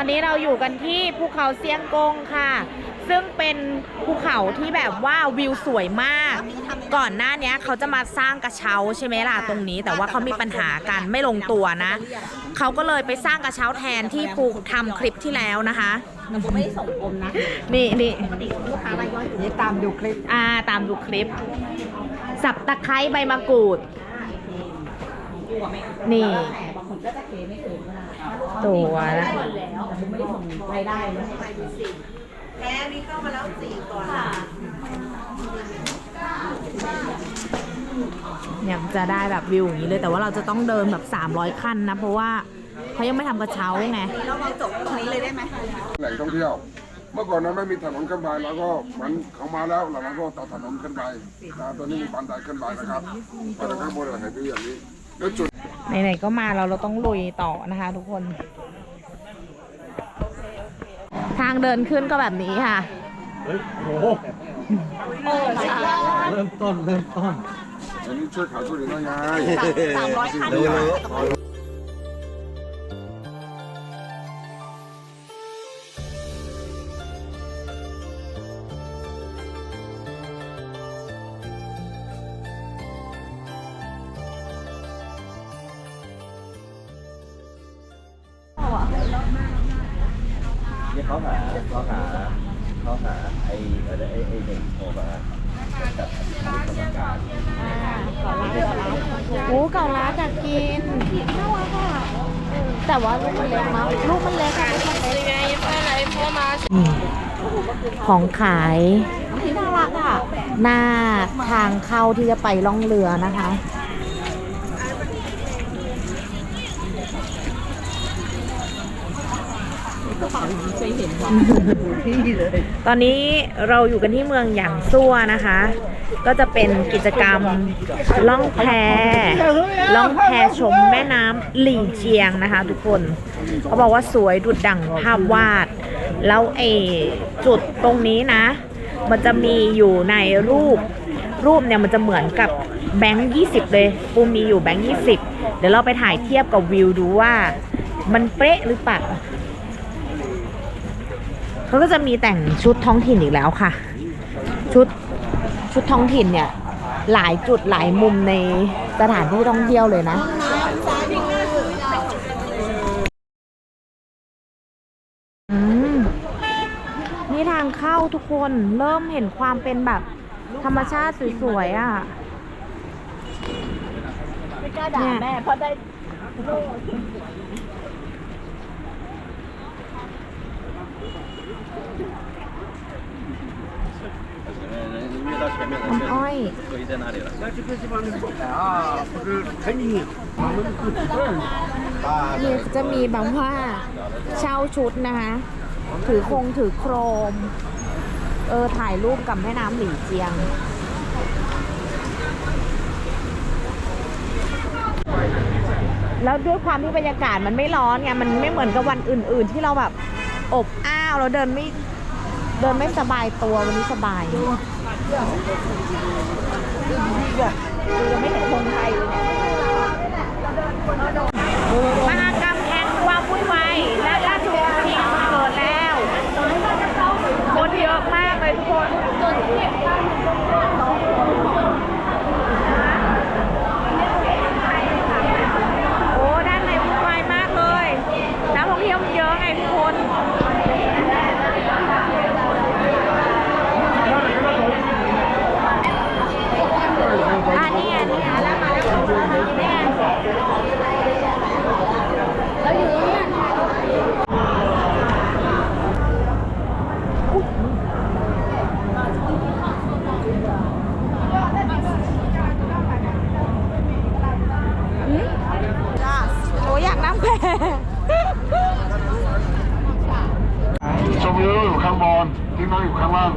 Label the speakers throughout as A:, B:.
A: อนนี้เราอยู่กันที่ภูเขาเซียงกงค่ะ ซึ่งเป็นภูเขาที่แบบว่าวิวสวยมาก ก่อนหน้านี้เขาจะมาสร้างกระเช้าใช่ไหมล่ะตรงนี้ แต่ว่าเขามีปัญหากันไม่ลงตัวนะ เขาก็เลยไปสร้างกระเช้าแทนที่ภูทำคลิปที่แล้วนะคะ
B: ไม่ได้ส่งกลมนะ
A: นี่นี่
B: ลูกค้ารายย่อยนี่ตามดูคลิป
A: อ่าตามดูคลิป สับตะไคร้ใบมะกรูด นี่
B: บางคนก็จะเคไม่เคยก็ได้
A: ตัวนะ
B: แล้วแต่ไม่ได้ส่งรายได้เลย
C: แพ้มีเข้ามาแล้วสี่ก่อนค่ะ
A: เนี่ยจะได้แบบวิวอย่างนี้เลย แต่ว่าเราจะต้องเดินแบบ 300 ขั้นนะ เพราะว่าเขายังไม่ทำกระเช้าไง
C: เราเราจบตรงนี้เลยได้ไหม
D: แหล่งท่องเที่ยวเมื่อก่อนนั้นไม่มีถนนขึ้นไปแล้วก็มันเขามาแล้วหลังๆก็ตัดถนนขึ้นไปนะตอนนี้มีบันไดขึ้นไปนะครับบันไดข้างบนเราเห็นวิวอย่างนี้แล้วจุด
A: ไหนๆก็มาเราเราต้องลุยต่อนะคะ ทุกคน ทางเดินขึ้นก็แบบนี้ค่ะ
E: เริ่มต้นเริ่มต้น
D: อันนี้ช่วยขายช่วยเหลือได้ไง
C: สามร้อยคัน
E: รู้รู้นี่ เขาหาเขาหาเขาหาไอ้อะไรไอ้ไอ้หนึ่งโทรมาจัดกรรมการ
A: โอ้เก่าร้านอยากกินน่ารักอะแต่ว่าลูกมันเล็กนะลูกมันเล็กอะลูกมันเล็กของขายน่ารักอะหน้าทางเข้าที่จะไปล่องเรือนะคะ ตอนนี้เราอยู่กันที่เมืองหยางซั่วนะคะ ก็จะเป็นกิจกรรมล่องแพล่องแพชมแม่น้ำหลี่เจียงนะคะ ทุกคนเขาบอกว่าสวยดุดดั่งภาพวาด แล้วไอจุดตรงนี้นะ มันจะมีอยู่ในรูปรูปเนี่ยมันจะเหมือนกับแบงค์20เลย ปูมีอยู่แบงค์20เดี๋ยวเราไปถ่ายเทียบกับวิวดูว่า มันเป๊ะหรือเปล่า เขาก็จะมีแต่งชุดท้องถิ่นอีกแล้วค่ะ ชุดชุดท้องถิ่นเนี่ย หลายจุดหลายมุมในสถานที่ท่องเที่ยวเลยนะนี่ทางเข้าทุกคนเริ่มเห็นความเป็นแบบธรรมชาติสวยๆอะ
B: ไม่กล้าด่าแม่เพราะได้
A: น้ำอ้อยนี่จะมีแบบว่าเช่าชุดนะคะ ถือคงถือโครม เออ ถ่ายรูปกับแม่น้ำหลี่เจียงแล้วด้วยความที่บรรยากาศมันไม่ร้อนไงมันไม่เหมือนกับวันอื่น ๆ ที่เราแบบอบอ้าวเราเดินไม่ เดินไม่สบายตัววันนี้สบาย
B: ไม่เห็นคนไทยเลยเนี่ย
A: มหากรรมแห่งความวุ่นวายและราชวงศ์ชิงเกิดแล้ว คนเยอะมากเลยทุกคนโอ้ด้านในวุ่นวายมากเลยนักท่องเที่ยวมันเยอะไงทุกคนอ่านี่ไงนี่ไงแล้วมาแล้วนี่ไง โอ้อยากนั่งแพ
D: ชมวิวอยู่ข้างบนที่นั่งอยู่ข้างล่าง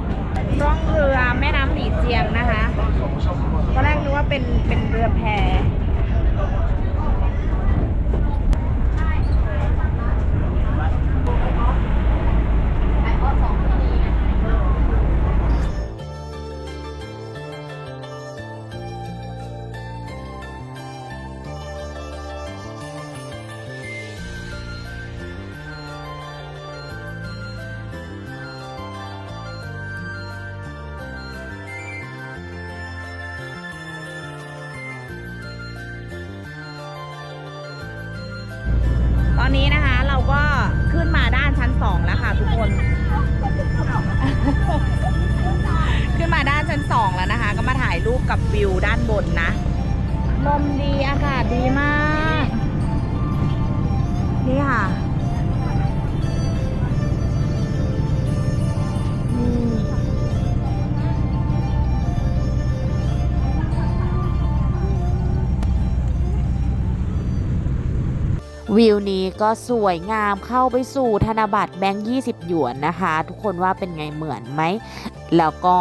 A: ร่องเรือแม่น้ำหลีเจียงนะคะตอนแรกนึกว่าเป็นเป็นเรือแพ ขึ้นมาด้านชั้นสองแล้วค่ะทุกคน ขึ้นมาด้านชั้นสองแล้วนะคะ ก็มาถ่ายรูปกับวิวด้านบนนะ ลมดีอากาศดีมาก นี่ค่ะ นี่ วิวนี้ก็สวยงามเข้าไปสู่ธนบัตรแบงค์20 หยวนนะคะ ทุกคนว่าเป็นไงเหมือนไหม แล้วก็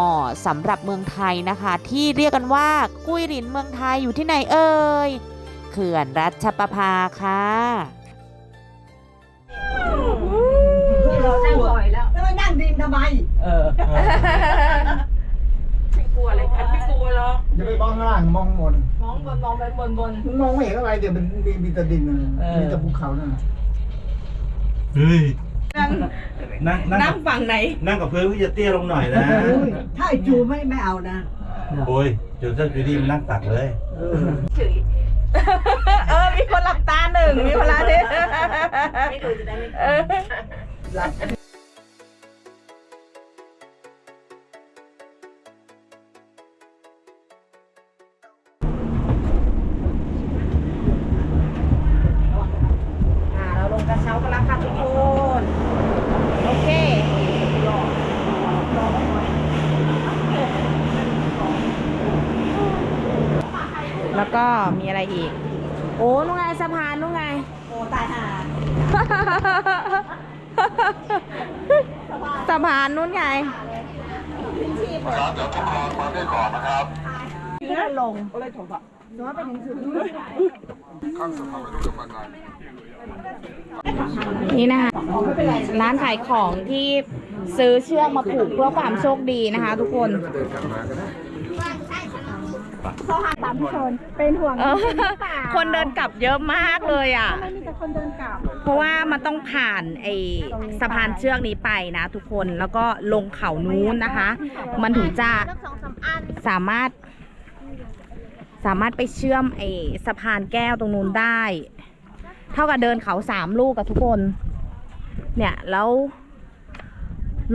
A: สำหรับเมืองไทยนะคะ ที่เรียกกันว่ากุ้ยหลินเมืองไทยอยู่ที่ไหนเอ่ยเขื่อนรัชประภาค่ะ
B: เรานั่งบ่อยแล้วแล้วมานั่งดินทำไม
F: เออ อกอย่าไปมองข้างล่างมองบน
B: มองบนมองไปบนบน
F: มองไม่เห็นอะไรเดี๋ยวมันมีมีแต่ดินน่ะมีแต่ภูเขานั่นน่ะ
E: เฮ้ยนั่งนั่ง
A: นั่งฝั่งไหน
E: นั่งกับเพื่อนพี่จะเตี้ยลงหน่อยนะ
B: ถ้าไอ้จูไม่ไม่เอานะ
E: โอ้ยเดี๋ยวถ้าจูดี้มันนั่งตักเลย
A: เออ มีคนหลับตาหนึ่ง มีคนละหนึ่ง
C: ไม่ดูจะได้ไม่
A: เก็มีอะไรอีก โอ้นู่นไงสะพานนู่นไง
B: โอ้ตายห่า
A: สะพานนู่นไง
B: ลง
D: ข้างสะพานไม่รู้จะมาไหน
A: นี่นะคะร้านขายของที่ซื้อเชือกมาผูกเพื่อความโชคดีนะคะ ทุกคน
D: ก็เดินกลับมาก็ได้
A: เออคนเดินกลับเยอะมากเลยอะมีแต่คนเดินกลับ เพราะว่ามันต้องผ่านไอสะพานเชือกนี้ไปนะทุกคนแล้วก็ลงเขานู้นนะคะ มันถึงจะสามารถ สามารถไปเชื่อมไอสะพานแก้วตรงนู้นได้ เท่ากับเดินเขาสามลูกกับทุกคน เนี่ยแล้ว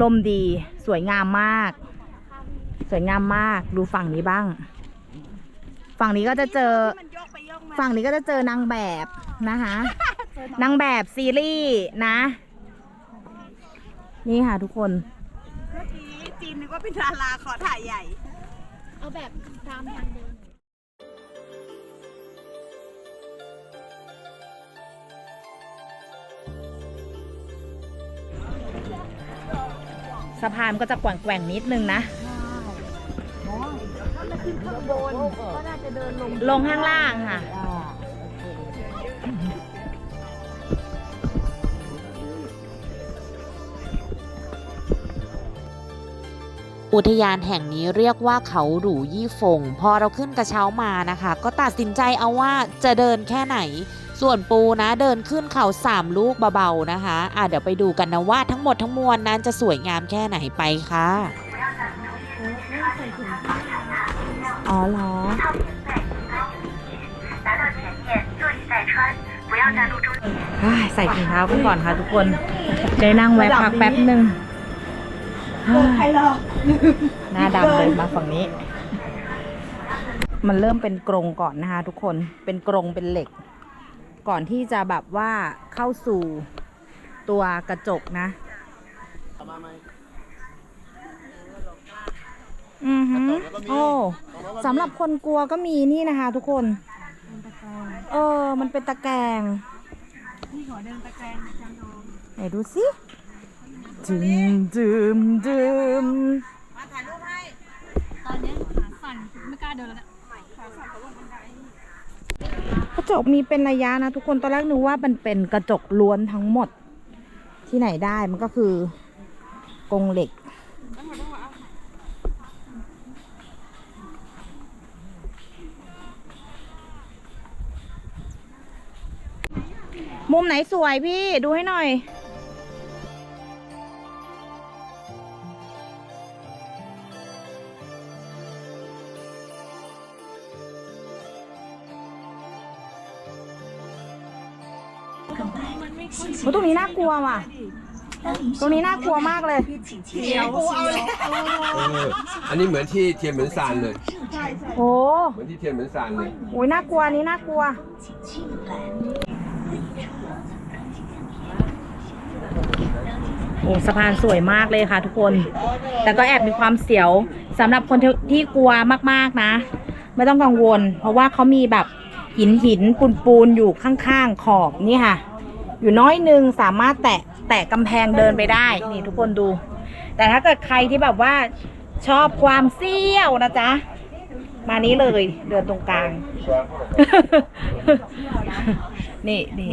A: ลมดีสวยงามมาก สวยงามมากดูฝั่งนี้บ้าง ฝั่งนี้ก็จะเจอฝั่งนี้ก็จะเจอนางแบบนะคะนางแบบซีรีส์นะ นี่ค่ะทุกคน
C: จีนนึกว่าเป็นดาราขอถ่ายใหญ่
A: สะพานก็จะแกว่งๆนิดนึงนะ ลงข้างล่างค่ะ อุทยานแห่งนี้เรียกว่าเขาหรูยี่ฟง พอเราขึ้นกระเช้ามานะคะ ก็ตัดสินใจเอาว่าจะเดินแค่ไหน ส่วนปูนะเดินขึ้นเขาสามลูกเบาๆนะคะอะเดี๋ยวไปดูกันนะว่าทั้งหมดทั้งมวลนั้นจะสวยงามแค่ไหนไปค่ะ อ๋อเหรอเฮ้ยใส่ถุงเท้ากันก่อนค่ะทุกคนได้นั่งแวะพักแป๊บหนึ่งเฮ้ย
B: ใครหรอ
A: หน้าดำเลยมาฝั่งนี้ มันเริ่มเป็นกรงก่อนนะคะทุกคนเป็นกรงเป็นเหล็ก ก่อนที่จะแบบว่าเข้าสู่ตัวกระจกนะอือฮึโอ้ สำหรับคนกลัวก็มีนี่นะคะ ทุกคน เออ มันเป็นตะแกรงนี่ขอเดินตะแกรงไหนดูสิจึมจึมจึม
C: มาถ่ายรูปให้
A: กระจกมีเป็นระยะนะทุกคน ตอนแรกนึกว่ามันเป็นกระจกล้วนทั้งหมด ที่ไหนได้มันก็คือกรงเหล็ก มุมไหนสวยพี่ดูให้หน่อย โอ้ตรงนี้น่ากลัวว่ะ ตรงนี้น่ากลัวมากเลย
G: อันนี้เหมือนที่เทียนเหมือนซานเลย
A: โอ้
G: เหมือนที่เทียนเหมือนซานเลย
A: โหน่ากลัวอันนี้น่ากลัว โอ้สะพานสวยมากเลยค่ะทุกคน แต่ก็แอบมีความเสียวสำหรับคนที่กลัวมากๆนะ ไม่ต้องกังวล เพราะว่าเขามีแบบหินหินปูนปูนอยู่ข้างๆขอบนี่ค่ะ อยู่น้อยนึงสามารถแตะแตะกำแพงเดินไปได้ นี่ทุกคนดู แต่ถ้าเกิดใครที่แบบว่าชอบความเซี่ยวนะจ๊ะ มานี้เลยเดินตรงกลาง นี่นี่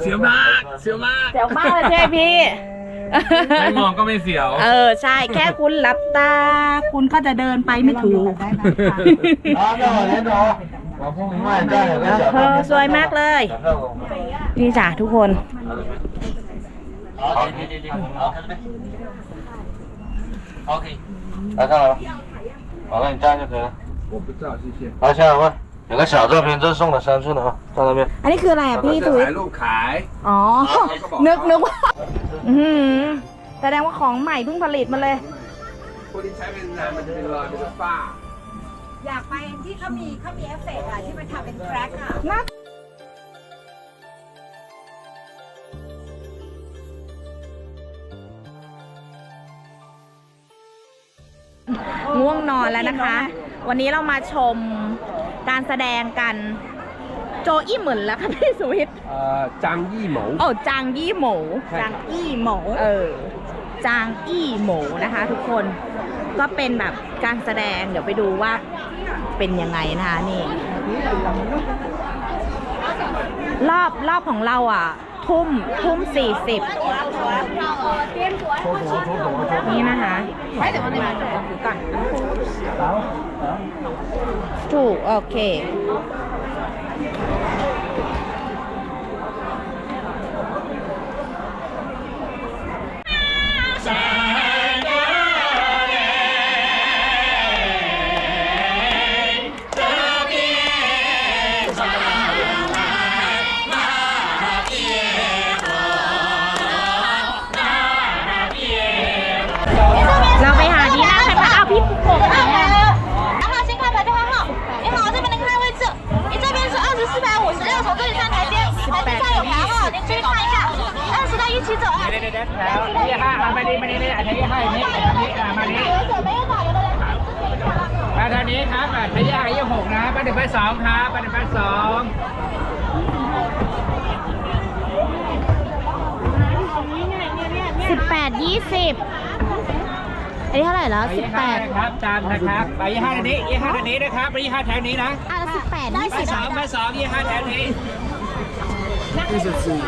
G: เสียวมาก เสียวมาก
A: เสียวมากเลยใช่ไหมพี่
G: ไม่มองก็ไม่เสียว
A: เออ ใช่ แค่คุณหลับตา คุณก็จะเดินไปไม่ถูก เออสวยมากเลย นี่จ้ะทุกคน
H: 来看了吗？好了，你站就可以了。
G: 我不知道，谢谢。
H: 好，下面 有个小照片，这是送的三寸的啊，在那边。
A: อันนี้คืออะไรอ่ะพี่
G: จะ
A: ตุ้ย
G: ถ่ายรูปขาย
A: อ๋อ
G: เขาก็บอก
A: นึกนึกว่า อื้อหือแสดงว่าของใหม่เพิ่งผลิตมาเลย
G: พวกที่ใช้เป็นนานมันจะเป็นรอยเป็นฝ้า
C: อยากไปที่เขามีเขามีเอฟเฟกต์อะที่มันทำเป็นแคร็กอะ
A: ง่วงนอนแล้วนะคะ วันนี้เรามาชม การแสดงกันโจอี้เหมือนแล้วค่ะพี่สุวิทย์
G: เอ่อจางยี่หมู
A: โอ้จางยี่หมู
G: ใช่
A: จางอี้หมูเออจางอี้หมูนะคะ ทุกคนก็เป็นแบบการแสดงเดี๋ยวไปดูว่าเป็นยังไงนะคะนี่ รอบรอบของเราอะ ทุ่มทุ่มสี่สิบนี่นะคะถูก โอเคเชิโจอเด็ดเด็ดเด็ดแล้ว
I: นี่ห้ามาดีมาดีนี่อันนี้ให้นี่นี่มาดีมาทางนี้ครับอะทายายี่หกนะป้าหนึ่งป้าสองครับป้าหนึ่งป้าสอง
A: สิบแปดยี่สิบอันนี้เท่าไหร่แล้วสิบแปด
I: ครับจานนะครับไปยี่ห้าทางนี้ยี่ห้าทางนี้นะครับไปยี่ห้าแถวนี้นะ
A: อะสิบแปดยี่สิบ
I: สองปสองยี่ห้าแถวนี้
D: ยี่สิบสี่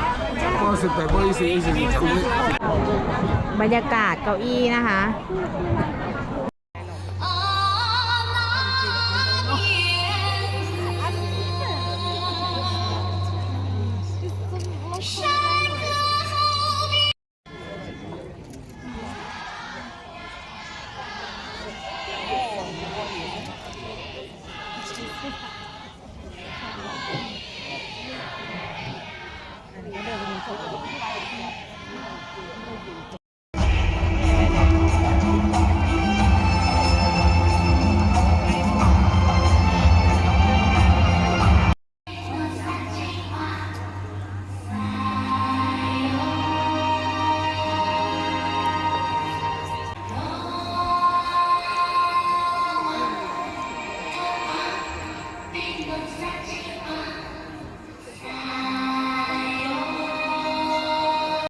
A: บรรยากาศเก้าอี้นะคะ